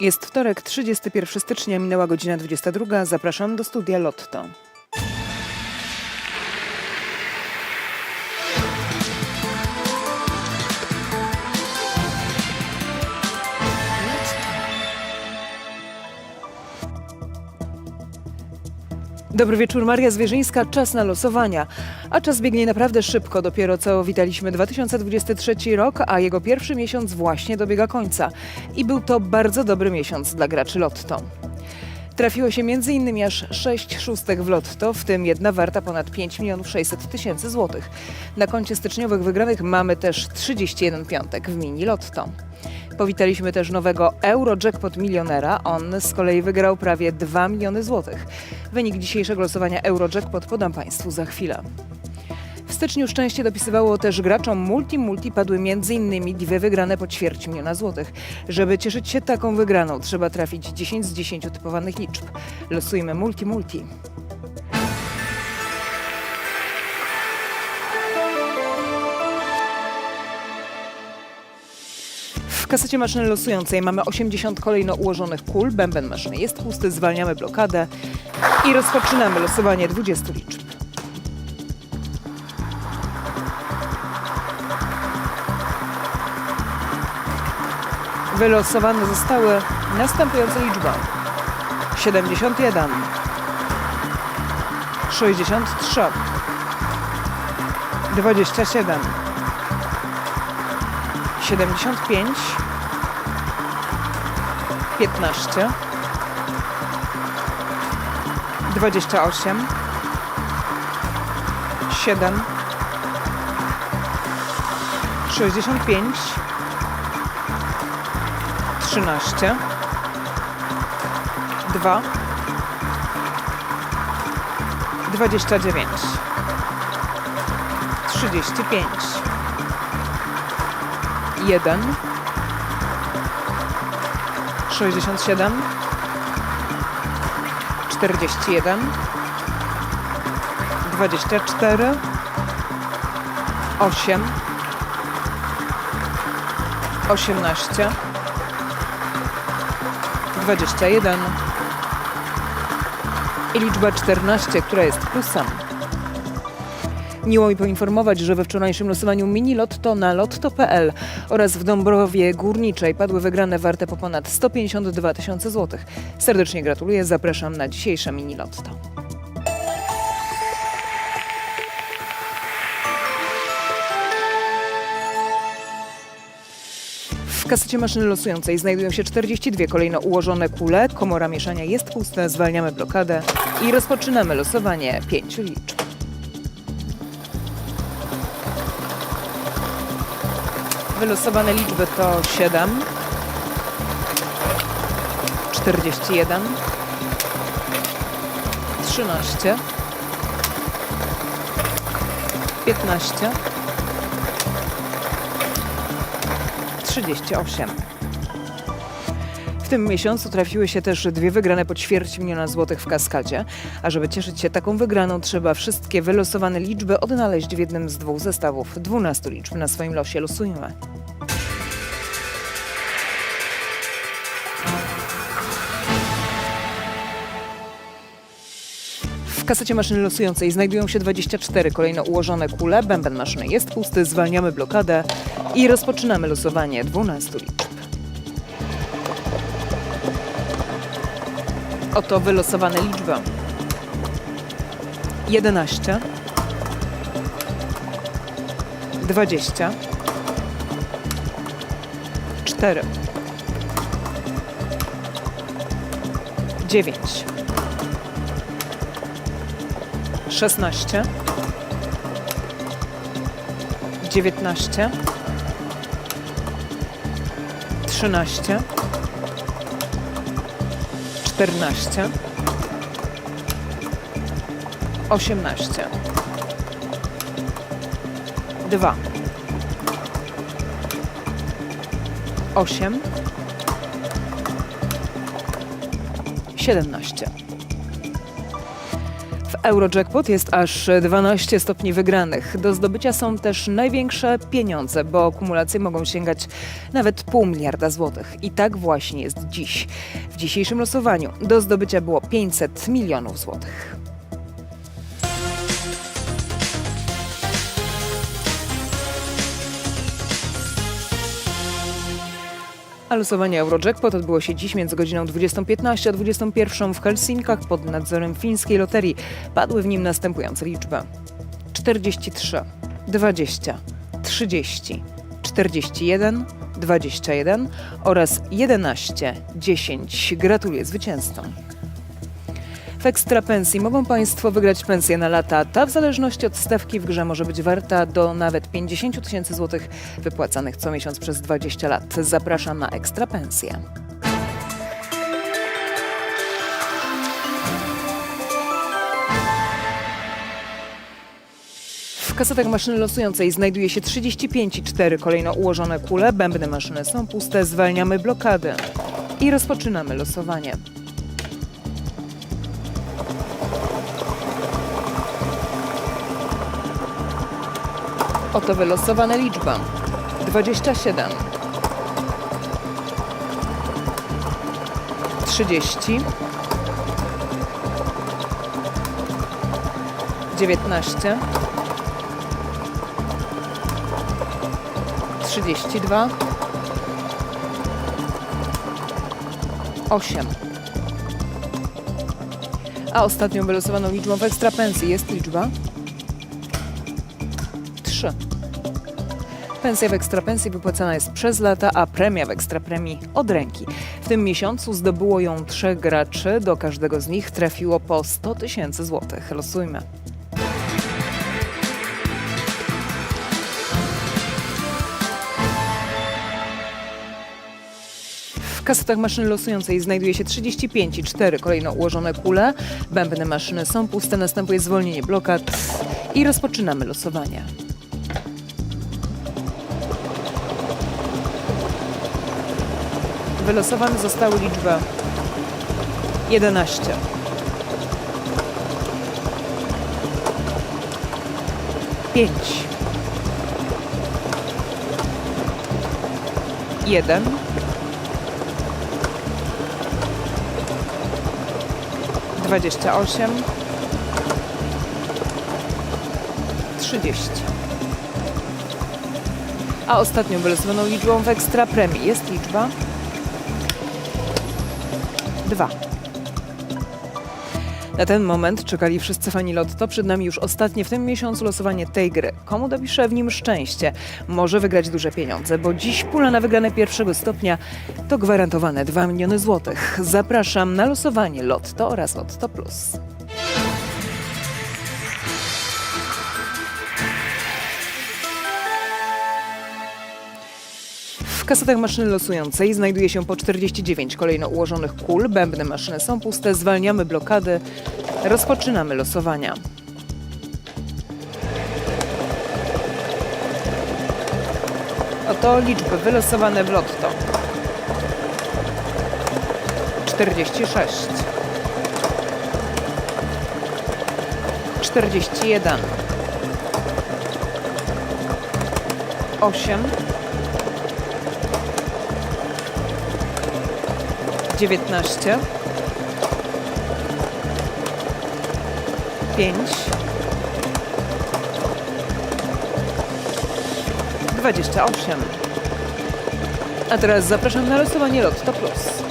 Jest wtorek, 31 stycznia, minęła godzina 22. Zapraszam do studia Lotto. Dobry wieczór, Maria Zwierzyńska. Czas na losowania. A czas biegnie naprawdę szybko. Dopiero co witaliśmy 2023 rok, a jego pierwszy miesiąc właśnie dobiega końca. I był to bardzo dobry miesiąc dla graczy Lotto. Trafiło się m.in. aż 6 szóstek w lotto, w tym jedna warta ponad 5 milionów 600 tysięcy złotych. Na koncie styczniowych wygranych mamy też 31 piątek w mini lotto. Powitaliśmy też nowego Eurojackpot milionera. On z kolei wygrał prawie 2 miliony złotych. Wynik dzisiejszego losowania Eurojackpot podam Państwu za chwilę. W styczniu szczęście dopisywało też graczom multi-multi padły m.in. dwie wygrane po ćwierć miliona złotych. Żeby cieszyć się taką wygraną, trzeba trafić 10 z 10 typowanych liczb. Losujmy multi-multi. W kasecie maszyny losującej mamy 80 kolejno ułożonych kul. Bęben maszyny jest pusty, zwalniamy blokadę i rozpoczynamy losowanie 20 liczb. Wylosowane zostały następujące liczby. 71 63 27 75 15 28 7 65 13 2 29 35 1 67 41 24 8 18 21 i liczba 14, która jest plusem. Miło mi poinformować, że we wczorajszym losowaniu mini lotto na lotto.pl oraz w Dąbrowie Górniczej padły wygrane warte po ponad 152 tysiące złotych. Serdecznie gratuluję, zapraszam na dzisiejsze mini lotto. W kasecie maszyny losującej znajdują się 42 kolejno ułożone kule. Komora mieszania jest pusta, zwalniamy blokadę i rozpoczynamy losowanie pięciu liczb. Wylosowane liczby to 7, 41, 13, 15, 38. Tym miesiącu trafiły się też dwie wygrane po ćwierć miliona złotych w kaskadzie. A żeby cieszyć się taką wygraną, trzeba wszystkie wylosowane liczby odnaleźć w jednym z dwóch zestawów. 12 liczb na swoim losie losujemy. W kasecie maszyny losującej znajdują się 24 kolejno ułożone kule. Bęben maszyny jest pusty, zwalniamy blokadę i rozpoczynamy losowanie 12 liczb. Oto wylosowane liczby. 11 20 4 9 16 19 13 14 18 2 8 17 Eurojackpot jest aż 12 stopni wygranych. Do zdobycia są też największe pieniądze, bo kumulacje mogą sięgać nawet pół miliarda złotych. I tak właśnie jest dziś. W dzisiejszym losowaniu do zdobycia było 500 milionów złotych. A losowanie Eurojackpot odbyło się dziś między godziną 20.15 a 21.00 w Helsinkach pod nadzorem fińskiej loterii. Padły w nim następujące liczby. 43, 20, 30, 41, 21 oraz 11, 10. Gratuluję zwycięzcom. W ekstra pensji mogą Państwo wygrać pensję na lata. Ta w zależności od stawki w grze może być warta do nawet 50 tysięcy złotych wypłacanych co miesiąc przez 20 lat. Zapraszam na ekstra pensję. W kasetach maszyny losującej znajduje się 35 i 4 kolejno ułożone kule. Bębny maszyny są puste. Zwalniamy blokadę i rozpoczynamy losowanie. Oto wylosowane liczba. 27 30 19 32 8 A ostatnią wylosowaną liczbą w ekstrapensji jest liczba 3. Pensja w ekstrapensji wypłacana jest przez lata, a premia w ekstrapremii od ręki. W tym miesiącu zdobyło ją trzech graczy. Do każdego z nich trafiło po 100 tysięcy złotych. Losujmy. W kasetach maszyny losującej znajduje się 35 i 4 kolejno ułożone kule. Bębny maszyny są puste, następuje zwolnienie blokad i rozpoczynamy losowanie. Wylosowane zostały liczby 11 5 1 28 30 A ostatnią wylosowaną liczbą w ekstra premii jest liczba 2. Na ten moment czekali wszyscy fani Lotto. Przed nami już ostatnie w tym miesiącu losowanie tej gry. Komu dopisze w nim szczęście? Może wygrać duże pieniądze, bo dziś pula na wygrane pierwszego stopnia to gwarantowane 2 miliony złotych. Zapraszam na losowanie Lotto oraz Lotto Plus. Kasetach maszyny losującej znajduje się po 49 kolejno ułożonych kul. Bębny maszyny są puste. Zwalniamy blokady. Rozpoczynamy losowania. Oto liczby wylosowane w lotto. 46 41 8 19 5 28 A teraz zapraszam na losowanie Lotto Plus.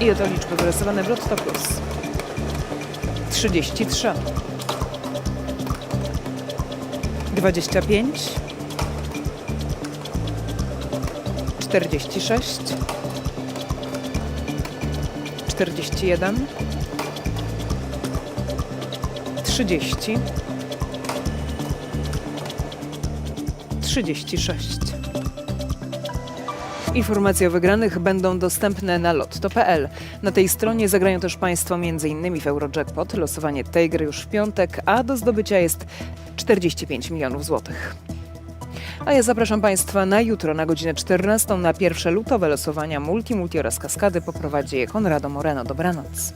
I oto liczby wylosowane w Lotto Plus. 33 25 46 41 30 36 Informacje o wygranych będą dostępne na lotto.pl. Na tej stronie zagrają też Państwo m.in. w Eurojackpot. Losowanie tej gry już w piątek, a do zdobycia jest 45 milionów złotych. A ja zapraszam Państwa na jutro na godzinę 14 na pierwsze lutowe losowania Multi, Multi oraz Kaskady. Poprowadzi je Konrado Moreno. Dobranoc.